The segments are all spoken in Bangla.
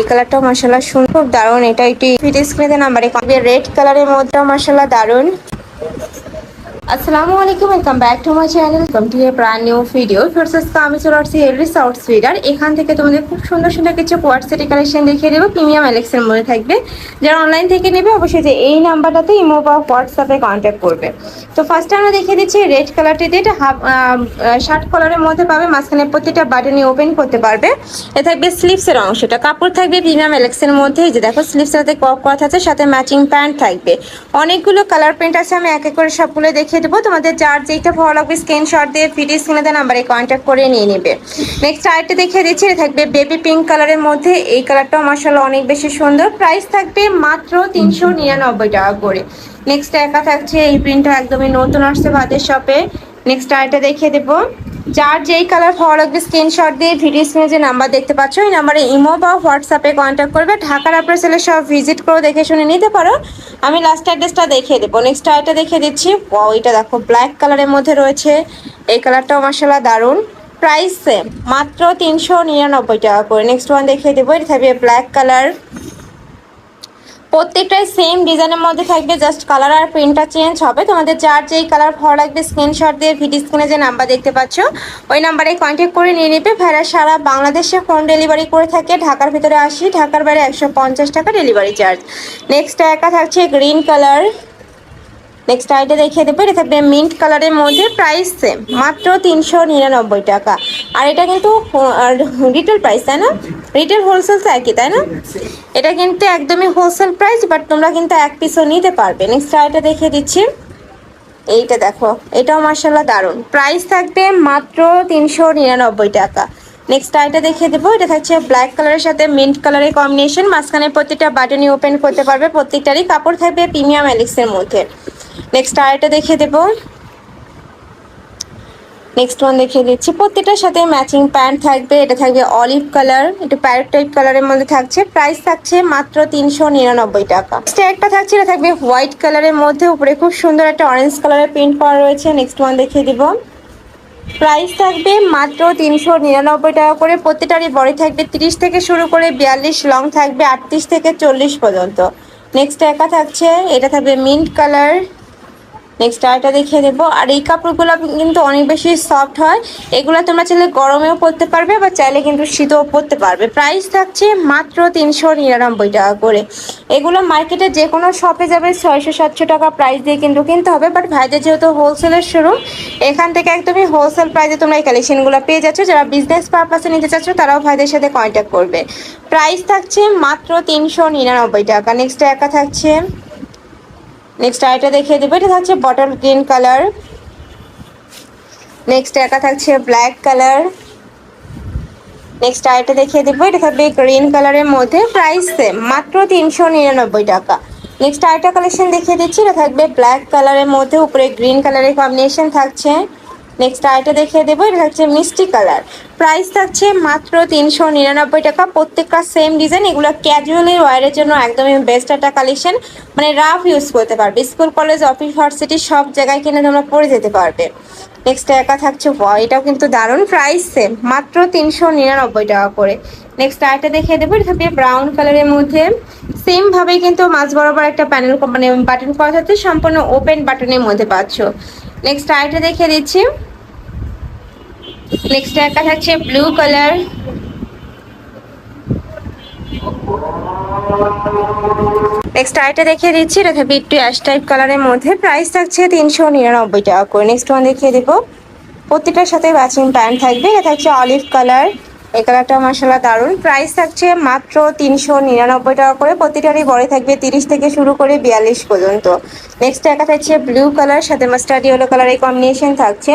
এই কালারটাও মাসাল্লাহ খুব দারুণ। এটা একটি ফিট স্ক্রিনে নাম্বারে রেড কালারের মধ্যে মাসাল্লাহ দারুণ। আসসালামু আলাইকুম welcome back to my channel welcome to a brand new video first আমি চলে আসছি এলরি সাউথ সুইডার এখান থেকে তোমাদের খুব সুন্দর সুন্দর কিছু কোয়ার সেটি কালেকশন দেখিয়ে দেবো। প্রিমিয়াম এলেক্সের মধ্যে থাকবে। যারা অনলাইন থেকে নেবে, অবশ্যই যে এই নাম্বারটাতে ইমো বা হোয়াটসঅ্যাপে কন্ট্যাক্ট করবে। তো ফার্স্ট আমরা দেখিয়ে দিচ্ছি রেড কালারটিতে এটা হাফ শার্ট কালারের মধ্যে পাবে। মাঝখানে প্রতিটা বাটনই ওপেন করতে পারবে। এ থাকবে স্লিপসের অংশটা। কাপড় থাকবে প্রিমিয়াম এলেক্সের মধ্যে। যে দেখো স্লিপসের সাথে কক করা থাকছে সাথে ম্যাচিং প্যান্ট থাকবে। অনেকগুলো কালার প্রিন্ট আছে। আমি এক এক করে সবগুলো দেখিয়ে দেবো। তোমাদের যার যেটা ভালো লাগবে স্ক্রিনশট দিয়ে ভিডিও স্ক্রিনে নাম্বারে কন্ট্যাক্ট করে নিয়ে নেবে। নেক্সট আরেকটা দেখিয়ে দিচ্ছি, এটা থাকবে বেবি পিঙ্ক কালারের মধ্যে। এই কালারটাও মাসাল্লাহ অনেক বেশি সুন্দর। প্রাইস থাকবে মাত্র তিনশো নিরানব্বই টাকা করে। নেক্সট একা থাকছে, এই প্রিন্টটা একদমই নতুন আসছে ভাতের শপে নেক্সট আরেকটা দেখিয়ে দেবো। যার যেই কালার ভালো লাগবে স্ক্রিনশট দিয়ে ভিডিও স্ক্রিনে যে নাম্বার দেখতে পাচ্ছ, এই নাম্বারে ইমো বা হোয়াটসঅ্যাপে কন্ট্যাক্ট করবে। ঢাকার আপনার সেলে সব ভিজিট করে দেখে শুনে নিতে পারো। আমি লাস্ট অ্যাড্রেসটা দেখিয়ে দেবো। নেক্সট আইটা দেখিয়ে দিচ্ছি। ও দেখো ব্ল্যাক কালারের মধ্যে রয়েছে। এই কালারটাও মাসাল্লাহ দারুণ। প্রাইস সেম মাত্র তিনশো নিরানব্বই টাকা করে। নেক্সট ওয়ান দেখিয়ে দেবো। এটা থাকবে ব্ল্যাক কালার প্রত্যেকটাই সেম ডিজাইনের মধ্যে থাকবে জাস্ট কালার আর প্রিন্টটা চেঞ্জ হবে। তোমাদের যার যেই কালার ভালো লাগবে স্ক্রিনশট দিয়ে ভিডিও স্ক্রিনে যে নাম্বার দেখতে পাচ্ছ, ওই নাম্বারে কন্ট্যাক্ট করে নিয়ে নেবে। ভেড়া সারা বাংলাদেশে হোম ডেলিভারি করে থাকে। ঢাকার ভিতরে আসি, ঢাকার বাইরে একশো পঞ্চাশ টাকা ডেলিভারি চার্জ নেক্সট একা থাকছে গ্রিন কালার নেক্সট আইটা দেখিয়ে দেবো, এটা থাকবে মিন্ট কালারের মধ্যে প্রাইস সেম মাত্র তিনশো নিরানব্বই টাকা। আর এটা কিন্তু রিটেল প্রাইস তাই না? রিটেল হোলসেল তো একই, তাই না? এটা কিন্তু একদমই হোলসেল প্রাইস বাট তোমরা কিন্তু এক পিসও নিতে পারবে। নেক্সট আইটা দেখিয়ে দিচ্ছি। এইটা দেখো, এটাও মার্শাল্লাহ দারুণ। প্রাইস থাকবে মাত্র তিনশো নিরানব্বই টাকা। নেক্সট আইটা দেখিয়ে দেবো। এটা থাকছে ব্ল্যাক কালারের সাথে মিন্ট কালারের কম্বিনেশন মাঝখানে প্রত্যেকটা বাটনই ওপেন করতে পারবে। প্রত্যেকটারই কাপড় থাকবে প্রিমিয়াম এলিক্সের মধ্যে। নেক্সট আরেকটা দেখিয়ে দেবো। নেক্সট ওয়ান দেখিয়ে দিচ্ছি। প্রত্যেকটার সাথে ম্যাচিং প্যান্ট থাকবে। এটা থাকবে অলিভ কালার একটু প্যারেট টাইপ কালারের মধ্যে থাকছে। প্রাইস থাকছে মাত্র তিনশো নিরানব্বই টাকা। একটা থাকছে, এটা থাকবে হোয়াইট কালারের মধ্যে। উপরে খুব সুন্দর একটা অরেঞ্জ কালারের প্রিন্ট করা রয়েছে। নেক্সট ওয়ান দেখিয়ে দিব। প্রাইস থাকবে মাত্র তিনশো নিরানব্বই টাকা করে। প্রতিটারই বডি থাকবে তিরিশ থেকে শুরু করে বিয়াল্লিশ লং থাকবে আটত্রিশ থেকে চল্লিশ পর্যন্ত। নেক্সট একা থাকছে, এটা থাকবে মিন্ট কালার নেক্সট আরেকটা দেখিয়ে দেবো। আর এই কাপড়গুলো কিন্তু অনেক বেশি সফট হয়। এগুলো তোমরা চাইলে গরমেও পরতে পারবে, বা চাইলে কিন্তু শীতেও পরতে পারবে। প্রাইস থাকছে মাত্র তিনশো নিরানব্বই টাকা করে। এগুলো মার্কেটে যে কোনো শপে যাবে, ছয়শো, সাতশো টাকা প্রাইস দিয়ে কিন্তু কিনতে হবে। বাট ভাইদের যেহেতু হোলসেলের শুরু, এখান থেকে একদমই হোলসেল প্রাইসে তোমরা এই কালেকশনগুলো পেয়ে যাচ্ছ। যারা বিজনেস পারপাসে নিতে চাচ্ছ, তারাও ভাইদের সাথে কন্ট্যাক্ট করবে। প্রাইস থাকছে মাত্র তিনশো নিরানব্বই টাকা। নেক্সট একা থাকছে নেক্সট আইটা দেখিয়ে দেবো। এটা থাকছে বটল গ্রিন কালার নেক্সট একা থাকছে ব্ল্যাক কালার নেক্সট আইটা দেখিয়ে দেবো। এটা থাকবে গ্রিন কালারের মধ্যে। প্রাইস মাত্র তিনশো নিরানব্বই টাকা। নেক্সট আইটা কালেকশন দেখিয়ে দিচ্ছি। এটা থাকবে ব্ল্যাক কালারের মধ্যে। উপরে গ্রিন কালারের কম্বিনেশন থাকছে। নেক্সট আইটা দেখিয়ে দেবো, এটা হচ্ছে মিষ্টি কালার। প্রাইস থাকছে মাত্র তিনশো নিরানব্বই টাকা। প্রত্যেকটা সেম ডিজাইন এগুলো ক্যাজুয়ালি ওয়ারের জন্য একদমই বেস্ট একটা কালেকশন মানে রাফ ইউজ করতে পারবে। স্কুল কলেজ অফিস ভার্সিটি সব জায়গায় কিনে তোমরা পরে যেতে পারবে। নেক্সট একা থাকছে এটাও কিন্তু দারুণ। প্রাইস সেম মাত্র তিনশো নিরানব্বই টাকা করে। নেক্সট আরেকটা দেখিয়ে দেবো, এটা থাকবে ব্রাউন কালারের মধ্যে। সেম ভাবেই কিন্তু মাছ বরাবর একটা প্যানেল মানে বাটন করা থাকছে সম্পূর্ণ ওপেন বাটনের মধ্যে পাচ্ছ। নেক্সট আরেকটা দেখিয়ে দিচ্ছি। নেক্সট একটা থাকছে ব্লু কালার নেক্সট আইটা দেখিয়ে দিচ্ছি, এটা থাকবে একটু অ্যাশ টাইপ কালারের মধ্যে। প্রাইস থাকছে তিনশো নিরানব্বই টাকা করে। নেক্সট ওয়ান দেখিয়ে দেবো। প্রতিটার সাথে ম্যাচিং প্যান্ট থাকবে। এটা থাকছে অলিভ কালার এই কালারটা মশলা দারুণ। প্রাইস থাকছে মাত্র তিনশো নিরানব্বই টাকা করে। প্রতিটারই বড় থাকবে তিরিশ থেকে শুরু করে বিয়াল্লিশ পর্যন্ত। নেক্সট একটা থাকছে ব্লু কালার সাথে মাস্টার্ড ইয়েলো কালার এই কম্বিনেশন থাকছে।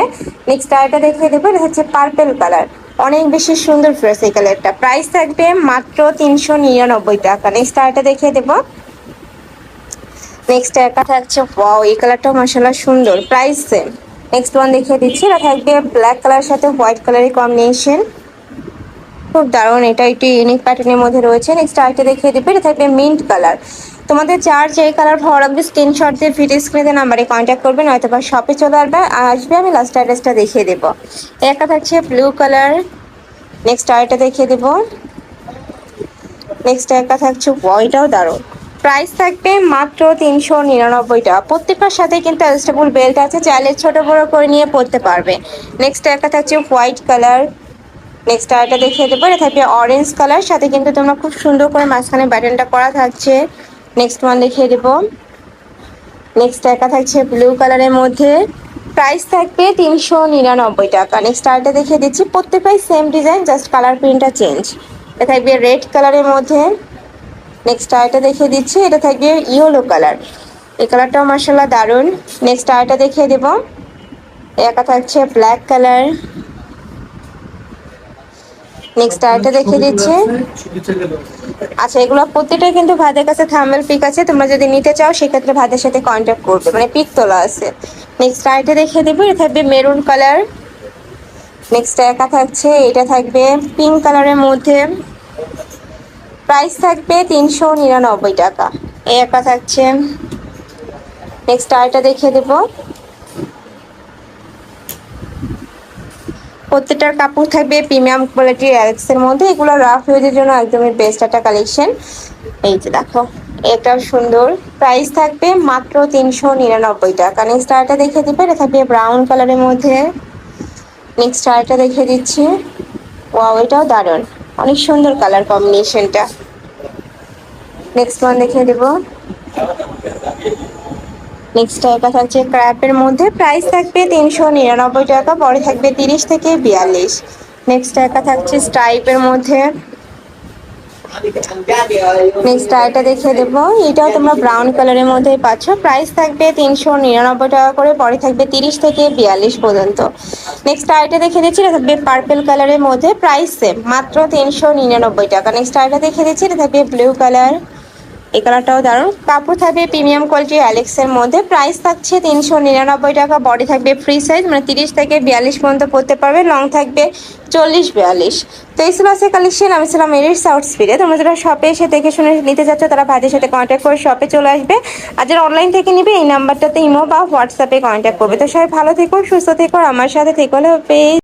নেক্সট আরেকটা দেখিয়ে দেবো, এটা হচ্ছে পার্পেল কালার অনেক বেশি সুন্দর ফ্রেশ এই কালারটা প্রাইস থাকবে মাত্র তিনশো নিরানব্বই টাকা। নেক্সট আরেকটা দেখিয়ে দেবো। নেক্সট একটা থাকছে ওয়াও এই কালারটাও মশলা সুন্দর। প্রাইস সেম নেক্সট ওয়ান দেখিয়ে দিচ্ছি, এটা থাকবে ব্ল্যাক কালার সাথে হোয়াইট কালারের কম্বিনেশন খুব দারুণ, এটা একটু ইউনিক প্যাটার্নের মধ্যে রয়েছে। নেক্সট আরেকটা দেখিয়ে দেবে এটা থাকবে মিন্ট কালার তোমাদের যার যে কালার ভালো লাগবে স্ক্রিনশট দিয়ে ভিডিও স্ক্রিনে নাম্বারে কন্ট্যাক্ট করবেন হয়তো বা শপে চলে আসবে আসবে, আমি লাস্ট অ্যাড্রেসটা দেখিয়ে দেবো। একটা থাকছে ব্লু কালার নেক্সট আরেকটা দেখিয়ে দেবো। নেক্সট একটা থাকছে ওইটাও দারুণ। প্রাইস থাকবে মাত্র তিনশো নিরানব্বই টাকা প্রত্যেকটার সাথে কিন্তু অ্যাডজাস্টেবল বেল্ট আছে, চাইলে ছোট বড় করে নিয়ে পড়তে পারবে। নেক্সট একটা থাকছে হোয়াইট কালার নেক্সট আরেকটা দেখিয়ে দেবো। এটা থাকবে অরেঞ্জ কালার সাথে কিন্তু তোমরা খুব সুন্দর করে মাঝখানে বাটনটা করা থাকছে। নেক্সট ওয়ান দেখিয়ে দেবো। নেক্সট একটা থাকছে ব্লু কালারের মধ্যে। প্রাইস থাকবে তিনশো নিরানব্বই টাকা। নেক্সট আরেকটা দেখিয়ে দিচ্ছি। প্রত্যেকটাই সেম ডিজাইন জাস্ট কালার প্রিন্টটা চেঞ্জ এটা থাকবে রেড কালারের মধ্যে। নেক্সট আরেকটা দেখিয়ে দিচ্ছি। এটা থাকবে ইয়েলো কালার এই কালারটাও মার্শাল্লাহ দারুণ। নেক্সট আরেকটা দেখিয়ে দেবো। একা থাকছে ব্ল্যাক কালার নেক্সট আরেকটা দেখিয়ে দিচ্ছি। আচ্ছা এগুলো প্রত্যেকটাই কিন্তু ভাইদের কাছে থার্মাল পিক আছে। তোমরা যদি নিতে চাও সেক্ষেত্রে ভাইদের সাথে কন্ট্যাক্ট করবে। মানে পিক তোলা আছে। নেক্সট আরেকটা দেখিয়ে দেবো। এটা থাকবে মেরুন কালার নেক্সট একা থাকছে। এটা থাকবে পিঙ্ক কালারের মধ্যে। প্রাইস থাকবে তিনশো নিরানব্বই টাকা। এই একা থাকছে। নেক্সট আরেকটা দেখিয়ে দেবো। প্রত্যেকটার কাপড় থাকবে প্রিমিয়াম কোয়ালিটির অ্যালেক্সের মধ্যে। এগুলো রাফ ইউজের জন্য একদমই বেস্ট একটা কালেকশন এই যে দেখো, এটা সুন্দর। প্রাইস থাকবে মাত্র তিনশো নিরানব্বই টাকা। নেক্সট আরেকটা দেখে দিবে এটা থাকবে ব্রাউন কালারের মধ্যে। নেক্সট আরেকটা দেখে দিচ্ছি। ওয়াও এটাও দারুণ। অনেক সুন্দর কালার কম্বিনেশনটা নেক্সট ওয়ান দেখে দেবো। নেক্সট একটা থাকছে ক্র্যাপের মধ্যে প্রাইস থাকবে তিনশো নিরানব্বই টাকা, পরে থাকবে তিরিশ থেকে বিয়াল্লিশ। নেক্সট একটা থাকছে স্ট্রাইপের মধ্যে। নেক্সট আরেকটা দেখিয়ে দেবো। এটাও তোমরা ব্রাউন কালারের মধ্যে পাচ্ছ। প্রাইস থাকবে তিনশো নিরানব্বই টাকা করে, পরে থাকবে তিরিশ থেকে বিয়াল্লিশ পর্যন্ত। নেক্সট আরেকটা দেখিয়ে দিচ্ছি, এটা থাকবে পার্পেল কালারের মধ্যে। প্রাইস সেম মাত্র তিনশো নিরানব্বই টাকা। নেক্সট আরেকটা দেখিয়ে দিচ্ছি, এটা থাকবে ব্লু কালার এই কালারটাও দারুণ। কাপড় থাকবে প্রিমিয়াম কোয়ালিটির অ্যালেক্সের মধ্যে। প্রাইস থাকছে তিনশো নিরানব্বই টাকা, বডি থাকবে ফ্রি সাইজ মানে তিরিশ থেকে বিয়াল্লিশ পর্যন্ত পড়তে পারবে, লং থাকবে চল্লিশ বিয়াল্লিশ। তো এই ছিল আছে কালেকশন, আমি ছিলাম এরির সাউথ স্পিডে। তোমরা যারা শপে এসে দেখে শুনে নিতে যাচ্ছ, তারা ভাইদের সাথে কন্ট্যাক্ট করে শপে চলে আসবে। আর যারা অনলাইন থেকে নিবে, এই নাম্বারটাতে ইমো বা হোয়াটসঅ্যাপে কন্ট্যাক্ট করবে। তো সবাই ভালো থেকো, সুস্থ থেকো আমার সাথে থেকো হলে